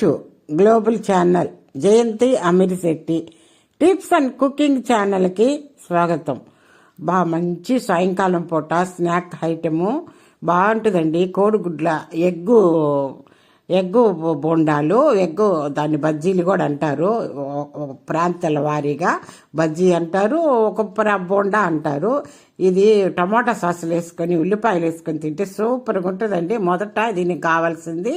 To global channel Jayanthi Amirsetti tips and cooking ఛానల్కి స్వాగతం. బా మంచి సాయంకాలం పూట స్నాక్ ఐటము. బాగుంటుందండి. కోడిగుడ్ల ఎగ్గు. ఎగ్గు బొండాలు ఎగ్గు దాన్ని బజ్జీలు కూడా అంటారు. ఒక ప్రాంతాల వారీగా బజ్జీ అంటారు ఒక బోండా అంటారు. ఇది టమాటా సాసులు వేసుకొని ఉల్లిపాయలు వేసుకొని తింటే సూపర్గా ఉంటుందండి. మొదట దీనికి కావాల్సింది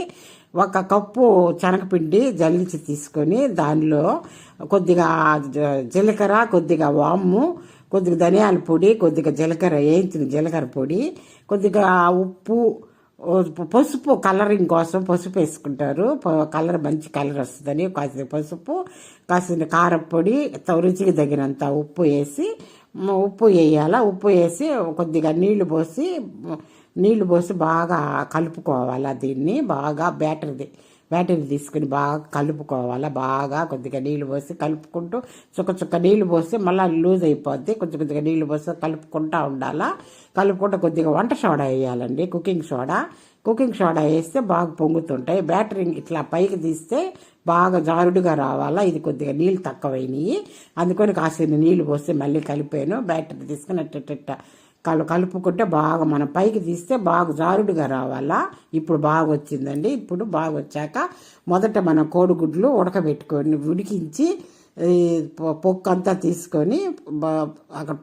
ఒక కప్పు శనగపిండి జల్లించి తీసుకొని దానిలో కొద్దిగా జీలకర్ర కొద్దిగా వాము కొద్దిగా ధనియాల పొడి కొద్దిగా జీలకర్ర వేయించిన జీలకర్ర పొడి కొద్దిగా ఉప్పు పసుపు కలరింగ్ కోసం పసుపు వేసుకుంటారు. కలర్ మంచి కలర్ వస్తుందని కాసిన పసుపు కాసిన కారపొడి రుచికి తగినంత ఉప్పు వేసి ఉప్పు వేయాల? ఉప్పు వేసి కొద్దిగా నీళ్ళు పోసి నీళ్ళు పోసి బాగా కలుపుకోవాలా దీన్ని? బాగా బ్యాటర్ది. బ్యాటరీ తీసుకుని బాగా కలుపుకోవాలా? బాగా కొద్దిగా నీళ్ళు పోసి కలుపుకుంటూ చుక్క చుక్క నీళ్ళు పోసి మళ్ళీ లూజ్ అయిపోద్ది. కొద్ది కొద్దిగా నీళ్ళు పోసి కలుపుకుంటూ ఉండాలా? కలుపుకుంటూ కొద్దిగా వంట సోడా వేయాలండి కుకింగ్ సోడా. కుకింగ్ సోడా వేస్తే బాగా పొంగుతుంటాయి. బ్యాటరీ ఇట్లా పైకి తీస్తే బాగా జారుడుగా రావాలా? ఇది కొద్దిగా నీళ్ళు తక్కువైనాయి. అందుకని కాసిన నీళ్ళు పోసి మళ్ళీ కలిపాను. బ్యాటరీ తీసుకుని అట్ట కలు కలుపుకుంటే బాగా మనం పైకి తీస్తే బాగా జారుడుగా రావాలా? ఇప్పుడు బాగా వచ్చిందండి ఇప్పుడు బాగా వచ్చాక మొదట మనం కోడిగుడ్లు ఉడకబెట్టుకొని ఉడికించి ఈ పొక్కు అంతా తీసుకొని అక్కడ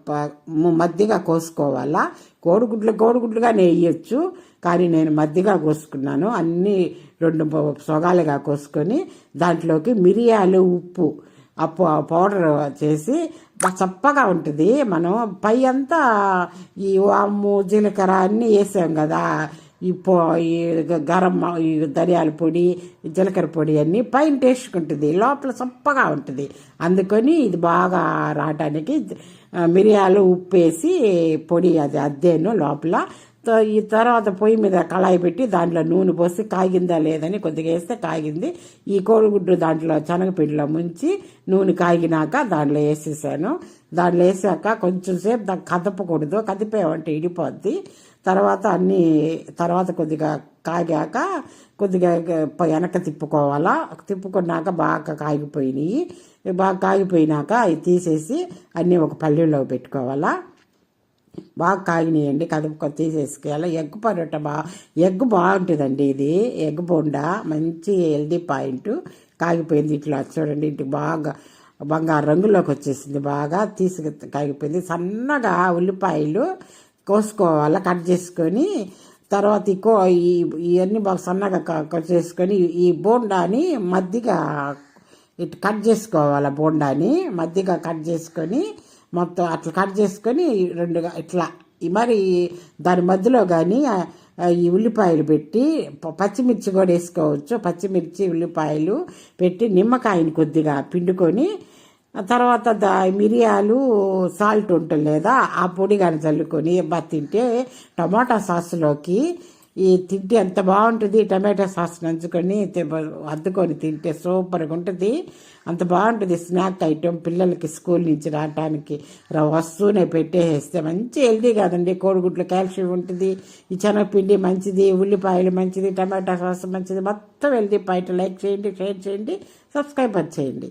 మధ్యగా కోసుకోవాలా? కోడిగుడ్లు కోడిగుడ్లుగానే వేయచ్చు కానీ నేను మధ్యగా కోసుకున్నాను. అన్నీ రెండు సొగాలుగా కోసుకొని దాంట్లోకి మిరియాలు ఉప్పు ఆ పౌ- పౌడర్ చేసి చప్పగా ఉంటుంది. మనం పై అంతా ఈ వాము జీలకర్ర అన్నీ వేసాం కదా. ఈ పో ఈ గ- గరం ఈ ధనియాల పొడి జీలకర్ర పొడి అన్నీ పైన టేస్ట్కుంటుంది లోపల చప్పగా ఉంటుంది. అందుకని ఇది బాగా రావడానికి మిరియాలు ఉప్పు వేసి పొడి అది అద్దేను లోపల. ఈ తర్వాత పొయ్యి మీద కళాయి పెట్టి దాంట్లో నూనె పోసి కాగిందా లేదని కొద్దిగా వేస్తే కాగింది. ఈ కోడిగుడ్డు దాంట్లో శనగపిండిలో ముంచి నూనె కాగినాక దాంట్లో వేసేసాను. దాంట్లో వేసాక కొంచెం సేపు దాన్ని కదపకూడదు. కదిపేమంటే ఇడిపోద్ది. తర్వాత అన్నీ తర్వాత కొద్దిగా కాగాక కొద్దిగా వెనక తిప్పుకోవాలా. తిప్పుకున్నాక బాగా కాగిపోయినాయి. బాగా కాగిపోయినాక అవి తీసేసి అన్నీ ఒక పల్లెల్లో పెట్టుకోవాలా. బాగా కాగినాయండి కదుపుకొ తీసేసుకోవాలి ఎగ్ పరోట బా ఎగ్ బాగుంటుందండి ఇది. ఎగ్ బొండా మంచి హెల్దీ పాయింట్. కాగిపోయింది ఇట్లా చూడండి ఇంటికి బాగా బంగారు రంగులోకి వచ్చేసింది బాగా. తీసి కాగిపోయింది. సన్నగా ఉల్లిపాయలు కోసుకోవాలి కట్ చేసుకొని తర్వాత ఈ కో ఈ ఇవన్నీ బాగా సన్నగా కట్ చేసుకొని ఈ బోండాని మధ్యగా ఇటు కట్ చేసుకోవాలి బోండాని మధ్యగా కట్ చేసుకొని మొత్తం అట్లా కట్ చేసుకొని రెండుగా ఇట్లా. మరి దాని మధ్యలో కానీ ఈ ఉల్లిపాయలు పెట్టి పచ్చిమిర్చి కూడా వేసుకోవచ్చు. పచ్చిమిర్చి ఉల్లిపాయలు పెట్టి నిమ్మకాయని కొద్దిగా పిండుకొని తర్వాత దా మిరియాలు సాల్ట్ ఉంటుంది లేదా ఆ పొడి కానీ చల్లుకొని బా తింటే టమాటా సాస్లోకి ఈ తింటే ఎంత బాగుంటుంది? టమాటా సాస్ నంచుకొని అద్దుకొని తింటే సూపర్గా ఉంటుంది. అంత బాగుంటుంది స్నాక్ ఐటెం పిల్లలకి స్కూల్ నుంచి రావటానికి. వస్తువునే వస్తూనే పెట్టేస్తే మంచి హెల్దీ కాదండి. కోడిగుడ్లు కాల్షియం ఉంటుంది. ఈ శనగపిండి మంచిది ఉల్లిపాయలు మంచిది టమాటా సాస్ మంచిది. మొత్తం హెల్దీ బయట లైక్ చేయండి షేర్ చేయండి సబ్స్క్రైబర్ చేయండి.